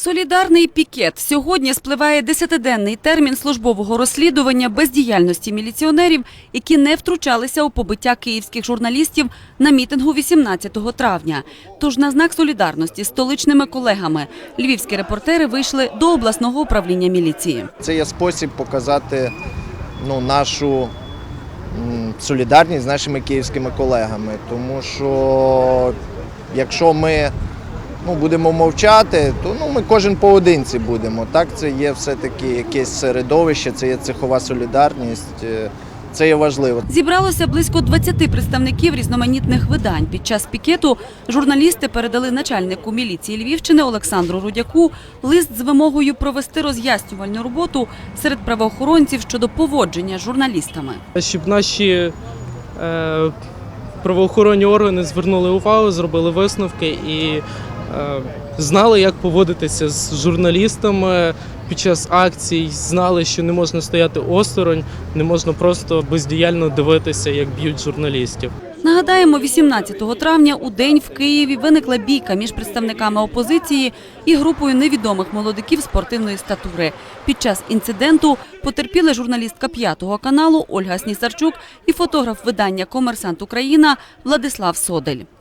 Солідарний пікет. Сьогодні спливає десятиденний термін службового розслідування бездіяльності міліціонерів, які не втручалися у побиття київських журналістів на мітингу 18 травня. Тож на знак солідарності з столичними колегами львівські репортери вийшли до обласного управління міліції. Це є спосіб показати ну, нашу солідарність з нашими київськими колегами. Тому що якщо ми ну, будемо мовчати, то ну, ми кожен поодинці будемо. Так, це є все-таки якесь середовище, це є цехова солідарність. е, Це є важливо. Зібралося близько 20 представників різноманітних видань. Під час пікету журналісти передали начальнику міліції Львівщини Олександру Рудяку лист з вимогою провести роз'яснювальну роботу серед правоохоронців щодо поводження з журналістами. щоб наші е, правоохоронні органи звернули увагу, зробили висновки і знали, як поводитися з журналістами під час акцій, знали, що не можна стояти осторонь, не можна просто бездіяльно дивитися, як б'ють журналістів. Нагадаємо, 18 травня у день в Києві виникла бійка між представниками опозиції і групою невідомих молодиків спортивної статури. Під час інциденту потерпіли журналістка п'ятого каналу Ольга Снісарчук і фотограф видання Комерсант Україна Владислав Содель.